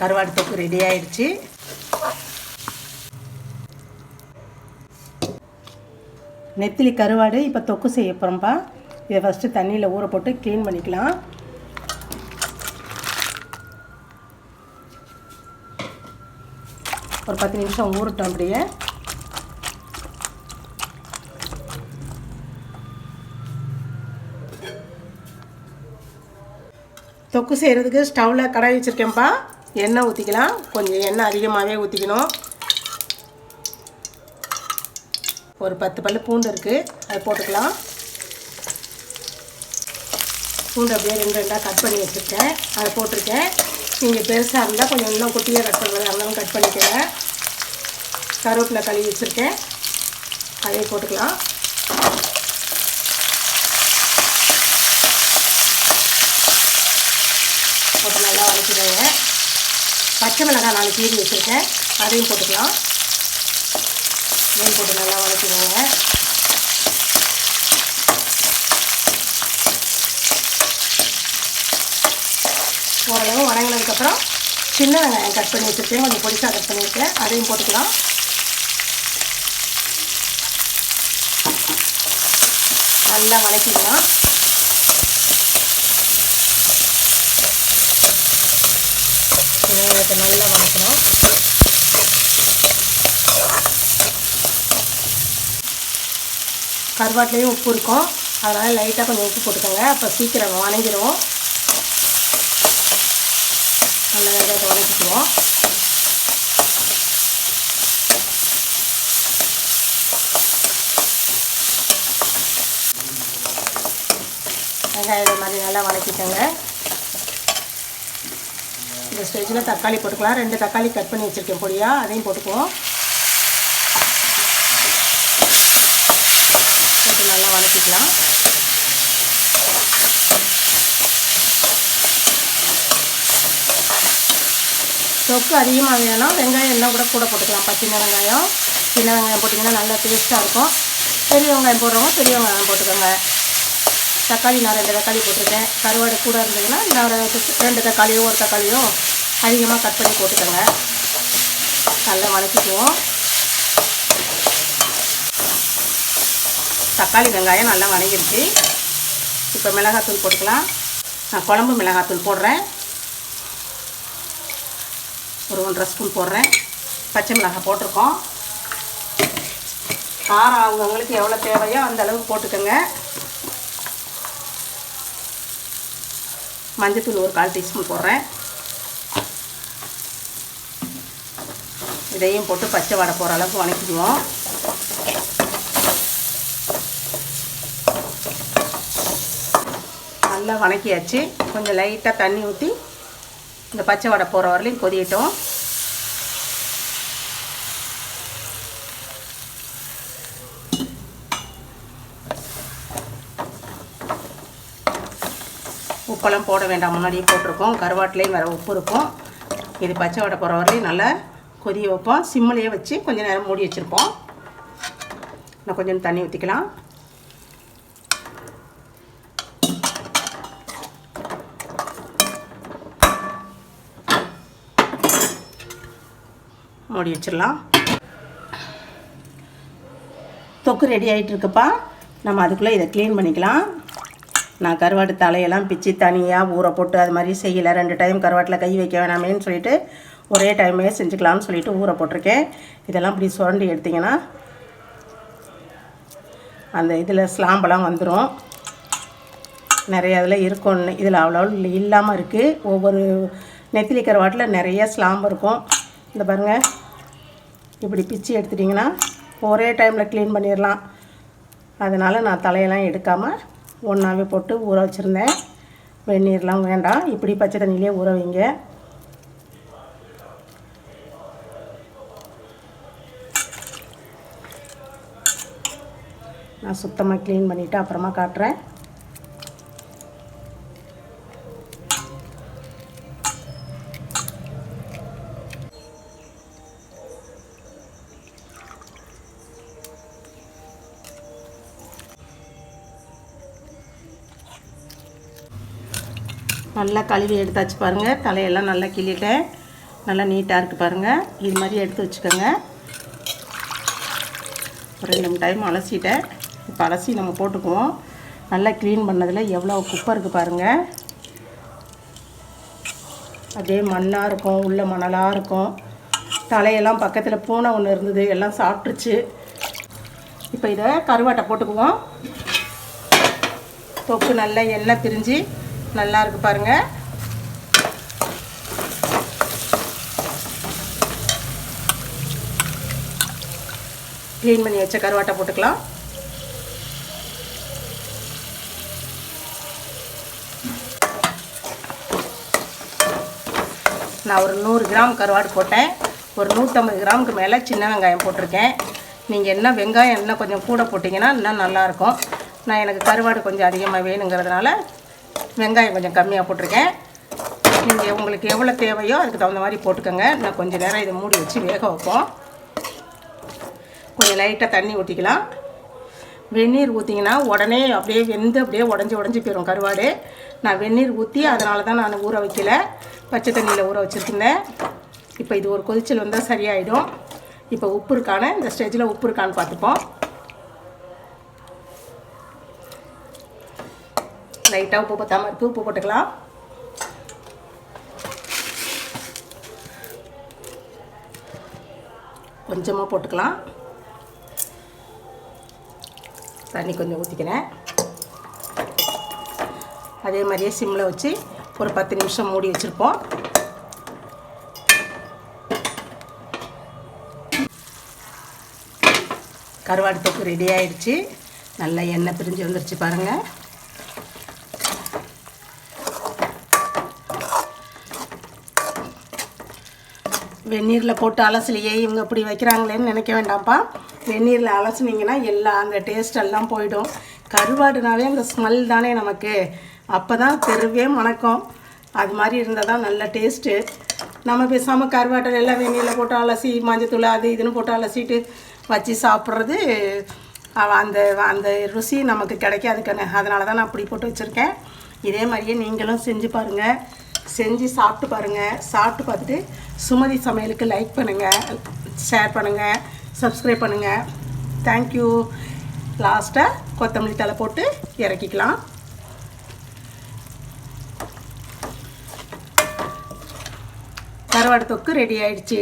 கருவாடு தொக்கு ரெடி ஆயிடுச்சு. நெத்திலி கருவாடு இப்போ தொக்கு செய்ய போகிறோம்ப்பா இதை ஃபஸ்ட்டு தண்ணியில் ஊற போட்டு க்ளீன் பண்ணிக்கலாம். ஒரு பத்து நிமிஷம் ஊறட்டும் அப்படியே. தொக்கு செய்கிறதுக்கு ஸ்டவ்வில் கடாய் வச்சுருக்கேன்ப்பா எண்ணெய் ஊற்றிக்கலாம் கொஞ்சம் எண்ணெய் அதிகமாகவே ஊற்றிக்கணும் ஒரு பத்து பல்லு பூண்டு இருக்குது அதை போட்டுக்கலாம். பூண்டு அப்படியே ரெண்டு ரெண்டாக கட் பண்ணி வச்சுருக்கேன். அதை போட்டிருக்கேன். நீங்கள் பெருசாக இருந்தால் கொஞ்சம் இன்னும் குட்டியாக கட் பண்ணுறது இருந்தாலும் கட் பண்ணிக்கோங்க. கருவேப்பிலை கழுவி வச்சுருக்கேன். அதையும் போட்டுக்கலாம். போட்டு நல்லா வதக்கிடுங்க பச்சை மிளகாய் நாலு கீரி வச்சுருக்கேன். அதையும் போட்டுக்கலாம். இதையும் போட்டு நல்லா வதக்கிடுவோங்க ஓரளவு வதங்கினதுக்கப்புறம் சின்ன வெங்காயம் கட் பண்ணி வச்சுருக்கேன். கொஞ்சம் பொடிசாக கட் பண்ணியிருக்கேன் அதையும் போட்டுக்கலாம். நல்லா வதக்கிக்கலாம். வெங்காயத்தை நல்லா வதக்கணும் கருவாட்டிலையும் உப்பு இருக்கும். அதனால் லைட்டாக கொஞ்சம் உப்பு போட்டுக்கோங்க. அப்போ சீக்கிரம் வணங்கிடுவோம் நல்லா வெங்காயத்தை வதக்கிக்குவோம் வெங்காயம் இது மாதிரி நல்லா வதக்கிக்கோங்க இந்த ஸ்டேஜில் தக்காளி போட்டுக்கலாம். ரெண்டு தக்காளி கட் பண்ணி வச்சுருக்கேன் பொடியாக அதையும் போட்டுக்குவோம். போட்டு நல்லா வதக்கிக்கலாம். தொக்கு அதிகமாக வேணும் வெங்காயம் எல்லாம் கூட கூட போட்டுக்கலாம். பச்சை வெங்காயம் சின்ன வெங்காயம் போட்டிங்கன்னா நல்லா டேஸ்ட்டாக இருக்கும். பெரிய வெங்காயம் போடுறவங்க பெரிய வெங்காயம் போட்டுக்கோங்க. தக்காளி நான் ரெண்டு தக்காளி போட்டிருக்கேன். கருவாடு கூட இருந்ததுன்னா நான் ரெண்டு தக்காளியோ ஒரு தக்காளியோ அதிகமாக கட் பண்ணி போட்டுக்கோங்க. நல்லா வதக்கிக்குவோம். தக்காளி வெங்காயம் நல்லா வதங்கிடுச்சு இப்போ மிளகாத்தூள் போட்டுக்கலாம். நான் குழம்பு மிளகாத்தூள் போடுறேன். ஒரு ஒன்றரை ஸ்பூன் போடுறேன். பச்சை மிளகாய் போட்டிருக்கோம். காரம் அவங்கவுங்களுக்கு எவ்வளோ தேவையோ அந்த அளவுக்கு போட்டுக்கோங்க. மஞ்சத்தூள் ஒரு கால் டீஸ்பூன் போடுறேன். இதையும் போட்டு பச்சை வடை போகிற அளவுக்கு வணக்கிடுவோம். நல்லா வணக்கியாச்சு. கொஞ்சம் லைட்டாக தண்ணி ஊற்றி இந்த பச்சை வடை போகிற வரலையும் கொதியட்டும். உப்பெல்லாம் போட வேண்டாம். முன்னாடியே போட்டிருக்கோம். கருவாட்டிலையும் வேறு உப்பு இருக்கும். இது பச்சை வடை போகிற வரலையும் நல்லா கொதிய வைப்போம். சிம்மிலேயே வச்சு கொஞ்சம் நேரம் மூடி வச்சுருப்போம். இன்னும் கொஞ்சம் தண்ணி ஊற்றிக்கலாம் மூடி வச்சிடலாம். தொக்கு ரெடி ஆகிட்டு இருக்குப்பா. நம்ம அதுக்குள்ளே இதை க்ளீன் பண்ணிக்கலாம். நான் கருவாட்டு தலையெல்லாம் பிச்சு தனியாக ஊற போட்டு அது மாதிரி செய்யலை. ரெண்டு டைம் கருவாட்டில் கை வைக்க வேணாமேன்னு சொல்லிட்டு ஒரே டைமே செஞ்சுக்கலாம்னு சொல்லிட்டு ஊற போட்டிருக்கேன். இதெல்லாம் இப்படி சுரண்டி எடுத்திங்கன்னா அந்த இதில் ஸ்லாம்பெல்லாம் வந்துடும் நிறைய இதில் இருக்கும் இதில் அவ்வளோ இல்லாமல் இருக்குது ஒவ்வொரு நெத்திலி கருவாட்டில் நிறைய ஸ்லாம்பு இருக்கும். இந்த பாருங்கள் இப்படி பிச்சு எடுத்துட்டிங்கன்னா ஒரே டைமில் க்ளீன் பண்ணிடலாம். அதனால் நான் தலையெல்லாம் எடுக்காமல் ஒன்றாவே போட்டு ஊற வச்சுருந்தேன். வெந்நீர்லாம் வேண்டாம். இப்படி பச்சை தண்ணியிலே ஊற வைங்க. நான் சுத்தமாக க்ளீன் பண்ணிவிட்டு அப்புறமா காட்டுறேன். நல்லா கழுவி எடுத்தாச்சு பாருங்கள் தலையெல்லாம் நல்லா கிள்ளிட்டேன். நல்லா நீட்டாக இருக்குது பாருங்கள் இது மாதிரி எடுத்து வச்சுக்கோங்க. ஒரு ரெண்டு மூணு டைம் அலசிட்டேன். இப்போ அலசி நம்ம போட்டுக்குவோம். நல்லா க்ளீன் பண்ணதில் எவ்வளோ குப்பை இருக்குது பாருங்கள் அதே மண்ணாக இருக்கும் உள்ள மணலாக இருக்கும். தலையெல்லாம் பக்கத்தில் பூனை ஒன்று இருந்தது. எல்லாம் சாப்பிட்ருச்சு இப்போ இதை கருவாட்டை போட்டுக்குவோம். தொக்கு நல்லா எண்ணெய் பிரிஞ்சு நல்லா இருக்கு பாருங்கள் க்ளீன் பண்ணி வச்ச கருவாட்டை போட்டுக்கலாம். நான் ஒரு நூறு கிராம் கருவாடு போட்டேன். ஒரு நூற்றம்பது கிராமுக்கு மேலே சின்ன வெங்காயம் போட்டிருக்கேன். நீங்கள் என்ன வெங்காயம் இன்னும் கொஞ்சம் கூட போட்டிங்கன்னா இன்னும் நல்லாயிருக்கும் நான் எனக்கு கருவாடு கொஞ்சம் அதிகமாக வேணுங்கிறதுனால வெங்காயம் கொஞ்சம் கம்மியாக போட்டிருக்கேன். நீங்கள் உங்களுக்கு எவ்வளோ தேவையோ அதுக்கு தகுந்த மாதிரி போட்டுக்கோங்க. நான் கொஞ்சம் நேரம் இதை மூடி வச்சு வேக வைப்போம். கொஞ்சம் லைட்டாக தண்ணி ஊற்றிக்கலாம் வெந்நீர் ஊற்றிங்கன்னா உடனே அப்படியே வெந்து அப்படியே உடஞ்சி உடஞ்சி போயிடும் கருவாடு. நான் வெந்நீர் ஊற்றி அதனால தான் நான் ஊற வைக்கல. பச்சை தண்ணியில் ஊற வச்சுருந்தேன். இப்போ இது ஒரு கொதிச்சல் வந்தால் சரியாயிடும். இப்போ உப்பு இருக்கான இந்த ஸ்டேஜில் உப்பு இருக்கான்னு பார்த்துப்போம். லைட்டாக உப்பு பத்தாமல் இருக்குது உப்பு போட்டுக்கலாம். கொஞ்சமாக போட்டுக்கலாம். தண்ணி கொஞ்சம் ஊற்றிக்கிறேன் அதே மாதிரியே சிம்மில் வச்சு ஒரு பத்து நிமிஷம் மூடி வச்சுருப்போம். கருவாடு தொக்கு ரெடி ஆயிடுச்சு. நல்லா எண்ணெய் பிரிஞ்சு வந்துருச்சு பாருங்கள் வெந்நீரில் போட்டு அலசலையே இவங்க இப்படி வைக்கிறாங்களேன்னு நினைக்க வேண்டாம்ப்பா. வெந்நீரில் அலசுனீங்கன்னா எல்லா அந்த டேஸ்ட் எல்லாம் போயிடும். கருவாடுனாவே அந்த ஸ்மெல் தானே நமக்கு. அப்போ தான் தெருவே மணக்கும். அது மாதிரி இருந்தால் தான் நல்ல டேஸ்ட்டு நம்ம பேசாமல் கருவாட்டில் எல்லாம் வெந்நீரில் போட்டு அலசி மஞ்சத்தூள் அது இதுன்னு போட்டு அலசிட்டு வச்சு சாப்பிட்றது அந்த அந்த ருசி நமக்கு கிடைக்காது கண்ணு அதனால தான் நான் அப்படி போட்டு வச்சுருக்கேன். இதே மாதிரியே நீங்களும் செஞ்சு பாருங்கள் செஞ்சு சாப்பிட்டு பாருங்கள் சாப்பிட்டு பார்த்துட்டு சுமதி சமையலுக்கு லைக் பண்ணுங்கள் ஷேர் பண்ணுங்கள் சப்ஸ்கிரைப் பண்ணுங்கள் தேங்க்யூ லாஸ்ட்டாக கொத்தமல்லி தலை போட்டு இறக்கிக்கலாம். கருவாடு தொக்கு ரெடி ஆயிடுச்சு.